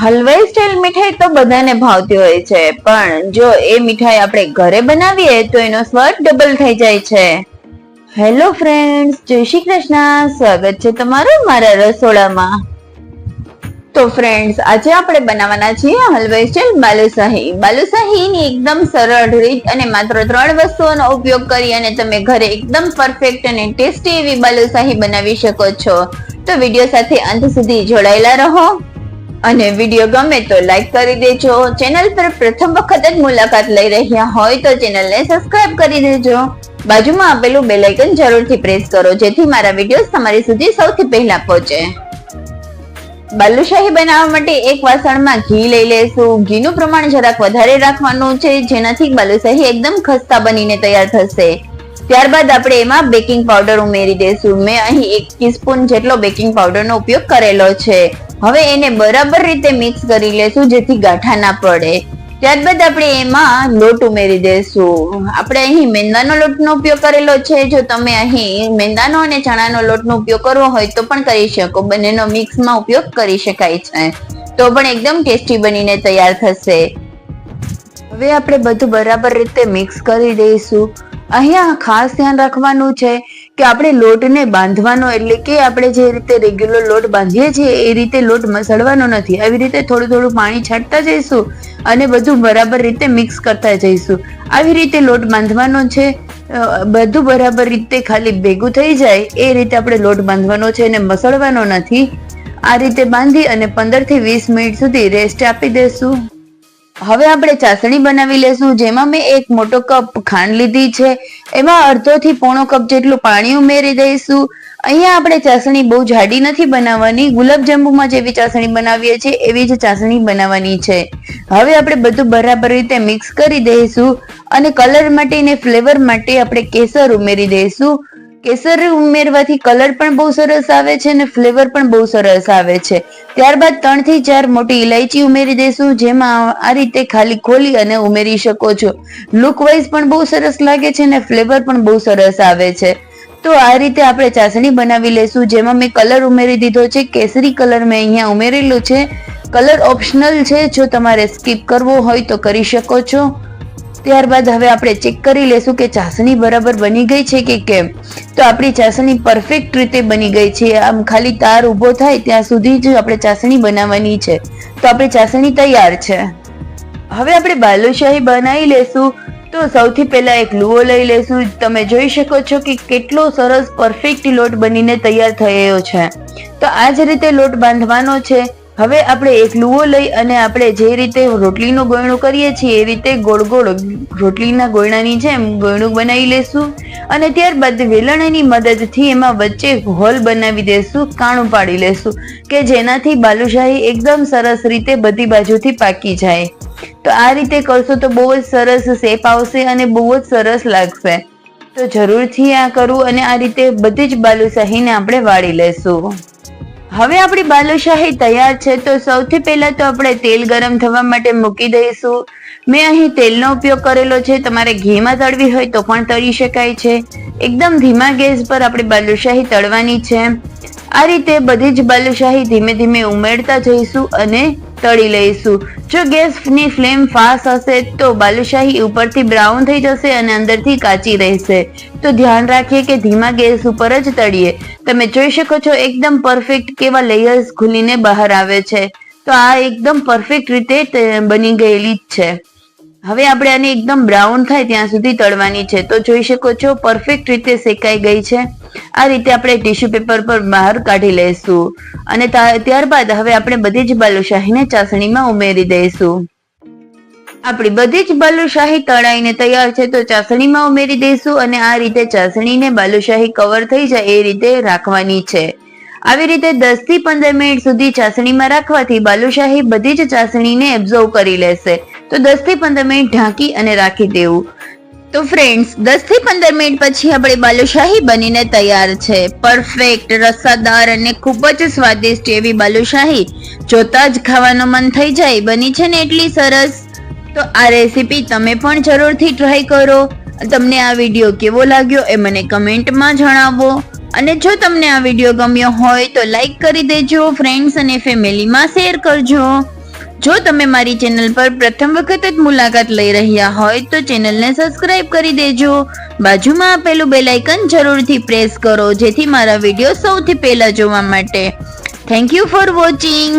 હલવાઈ style મીઠાઈ તો બધાને ભાવતી હોય છે, પણ જો એ મીઠાઈ આપણે ઘરે બનાવીએ તો એનો સ્વાદ ડબલ થઈ જાય છે. હેલો ફ્રેન્ડ્સ જય શ્રી કૃષ્ણ, સ્વાગત છે તમારું મારા રસોડામાં. તો ફ્રેન્ડ્સ આજે આપણે બનાવવાના છીએ હલવાઈ સ્ટાઇલ બાલુશાહી બાલુશાહીની એકદમ સરળ રીત અને માત્ર ત્રણ વસ્તુઓનો ઉપયોગ કરી અને તમે ઘરે એકદમ પરફેક્ટ અને ટેસ્ટી એવી બાલુશાહી બનાવી શકો છો. તો વીડિયો સાથે અંત સુધી જોડાયેલા રહો. અને વીડિયો ગમે તો લાઈક કરી દેજો. ચેનલ પર પ્રથમ વખત જ મુલાકાત લઈ રહ્યા હોય તો ચેનલને સબસ્ક્રાઇબ કરી દેજો. બાજુમાં આપેલું બેલ આઇકન જરૂરથી પ્રેસ કરો, જેથી મારા વિડીયોઝ તમારી સુધી સૌથી પહેલા પહોંચે. બાલુશાહી બનાવવા માટે એક વાસણમાં ઘી લઈ લેશું. ઘીનું પ્રમાણ જરાક વધારે રાખવાનું છે, જેનાથી બાલુશાહી એકદમ ખસ્તા બનીને તૈયાર થશે. ત્યારબાદ આપણે એમાં બેકિંગ પાવડર ઉમેરી દઈશું મેં અહીં એક ટીસ્પૂન જેટલો બેકિંગ પાવડરનો ઉપયોગ કરેલો છે. હવે એને બરાબર રીતે મિક્સ કરી લેશું, જેથી ગાંઠા ના પડે. ત્યારબાદ આપણે એમાં લોટ ઉમેરી દેશું. આપણે અહીં મેંદાનો લોટનો ઉપયોગ કરેલો છે. જો તમે અહીં મેંદાનો અને ચણાનો લોટનો ઉપયોગ કરવો હોય તો પણ કરી શકો. બંનેનો મિક્સમાં ઉપયોગ કરી શકાય છે. તો પણ એકદમ ટેસ્ટી બનીને તૈયાર થશે. હવે આપણે બધું બરાબર રીતે મિક્સ કરી દઈશું. અહીંયા ખાસ ધ્યાન રાખવાનું છે કે આપણે લોટને બાંધવાનો એટલે કે આપણે જે રીતે રેગ્યુલર લોટ બાંધીએ છીએ, એ રીતે લોટ મસળવાનો નથી. આવી રીતે થોડું થોડું પાણી છાંટતા જઈશું અને બધું બરાબર રીતે મિક્સ કરતા જઈશું. આવી રીતે લોટ બાંધવાનો છે બધું બરાબર રીતે ખાલી ભેગું થઈ જાય, એ રીતે આપણે લોટ બાંધવાનો છે અને મસળવાનો નથી. આ રીતે બાંધી અને પંદરથી વીસ મિનિટ સુધી રેસ્ટ આપી દેશું. હવે આપણે ચાસણી બનાવી લેશું, જેમાં મેં એક મોટો કપ ખાંડ લીધી છે. એમાં અડધોથી પોણો કપ જેટલું પાણી ઉમેરી દઈશું. અહીંયા આપણે ચાસણી બહુ જાડી નથી બનાવવાની. ગુલાબજાંબુમાં જેવી ચાસણી બનાવીએ છીએ, એવી જ ચાસણી બનાવવાની છે. હવે આપણે બધું બરાબર રીતે મિક્સ કરી દઈશું અને કલર માટે ફ્લેવર માટે આપણે કેસર ઉમેરી દઈશું. કેસર ઉમેરવાથી કલર પણ બહુ સરસ આવે છે અને ફ્લેવર પણ બહુ સરસ આવે છે. ત્યારબાદ ત્રણથી ચાર મોટી ઇલાયચી ઉમેરી દઈશું જેમાં આ રીતે ખાલી ખોલી અને ઉમેરી શકો છો. લુક વાઇઝ પણ બહુ સરસ લાગે છે અને ફ્લેવર પણ બહુ સરસ આવે છે. તો આ રીતે આપણે ચાસણી બનાવી લેશું, જેમાં મેં કલર ઉમેરી દીધો છે, કેસરી કલર મેં અહીંયા ઉમેરેલો છે. કલર ઓપ્શનલ છે, જો તમારે સ્કીપ કરવો હોય તો કરી શકો છો. ત્યારબાદ હવે આપણે ચેક કરી લેશું કે ચાસણી બરાબર બની ગઈ છે કે કેમ. તો આપણી ચાસણી પરફેક્ટ રીતે બની ગઈ છે. આમ ખાલી તાર ઊભો થાય ત્યાં સુધી જ આપણે ચાસણી બનાવવાની છે. તો આપણી ચાસણી તૈયાર છે. હવે આપણે બાલુશાહી બનાવી લેશું. તો સૌથી પહેલા એક લુઓ લઈ લેશું. તમે જોઈ શકો છો કે કેટલો સરસ પરફેક્ટ લોટ બનીને તૈયાર થયો છે. તો આ જ રીતે લોટ બાંધવાનો છે. હવે આપણે એક લુઓ લઈ અને આપણે જે રીતે રોટલીનું ગોયણું કરીએ છીએ, એ રીતે ગોળ ગોળ રોટલીના ગોયણાની જેમ ગોયણું બનાવી લેશું અને ત્યારબાદ વેલણની મદદથી એમાં વચ્ચે હોલ બનાવી દેશું, કાણું પાડી લેશું કે જેનાથી બાલુશાહી એકદમ સરસ રીતે બધી બાજુથી પાકી જાય. તો આ રીતે કરશો તો બહુ જ સરસ શેપ આવશે અને બહુ જ સરસ લાગશે. તો જરૂરથી આ કરવું અને આ રીતે બધી જ બાલુશાહીને આપણે વાળી લેશું. હવે આપણી બાલુશાહી તૈયાર છે તો સૌથી પહેલા તો આપણે તેલ ગરમ થવા માટે મૂકી દઈશું. મેં અહીં તેલનો ઉપયોગ કરેલો છે. તમારે ઘીમાં તળવી હોય તો પણ તળી શકાય છે. એકદમ ધીમા ગેસ પર આપણી બાલુશાહી તળવાની છે. આ રીતે બધી જ બાલુશાહી ધીમે ધીમે ઉમેરતા જઈશું અને તળી લઈશું. જો ગેસની ફ્લેમ ફાસ્ટ હશે તો બાલુશાહી ઉપરથી બ્રાઉન થઈ જશે અને અંદરથી કાચી રહેશે. તો ધ્યાન રાખીએ કે ધીમા ગેસ ઉપર જ તળીએ. તમે જોઈ શકો છો એકદમ પરફેક્ટ કેવા લેયર્સ ખુલીને બહાર આવે છે. તો આ એકદમ પરફેક્ટ રીતે બની ગયેલી જ છે. હવે આપણે આને એકદમ બ્રાઉન થાય ત્યાં સુધી તળવાની છે. તો જોઈ શકો છો પરફેક્ટ રીતે શેકાઈ ગઈ છે. આ રીતે આપણે ટીશ્યુ પેપર પર બહાર કાઢી લઈશું. અને ત્યારબાદ હવે આપણે બધી જ બાલુશાહીને ચાસણીમાં ઉમેરી દઈશું. આપણી બધી જ બાલુશાહી તળાઈને તૈયાર છે, તો ચાસણીમાં ઉમેરી દઈશું અને આ રીતે ચાસણીને બાલુશાહી કવર થઈ જાય એ રીતે રાખવાની છે. આવી રીતે દસથી પંદર મિનિટ સુધી ચાસણીમાં રાખવાથી બાલુશાહી બધી જ ચાસણીને એબ્ઝર્વ કરી લેશે. તો દસથી પંદર મિનિટ ઢાંકી અને રાખી દેવું. તો ફ્રેન્ડ્સ દસથી પંદર મિનિટ પછી આપણે બાલુશાહી બનીને તૈયાર છે. પરફેક્ટ રસાદાર અને ખૂબ જ સ્વાદિષ્ટ એવી બાલુશાહી. જોતા જ ખાવાનું મન થઈ જાય, બની છે ને એટલી સરસ. તો આ રેસીપી તમે પણ જરૂરથી ટ્રાય કરો. તમને આ વીડિયો કેવો લાગ્યો એ મને કમેન્ટમાં જણાવો. અને જો તમને આ વીડિયો ગમ્યો હોય તો લાઈક કરી દેજો ફ્રેન્ડ્સ અને ફેમિલીમાં શેર કરજો. જો તમે મારી ચેનલ પર પ્રથમ વખત જ મુલાકાત લઈ રહ્યા હોય તો ચેનલને સબસ્ક્રાઇબ કરી દેજો. બાજુમાં આપેલું બેલ આઇકન જરૂરથી પ્રેસ કરો, જેથી મારા વીડિયો સૌથી પહેલા જોવા માટે. Thank you for watching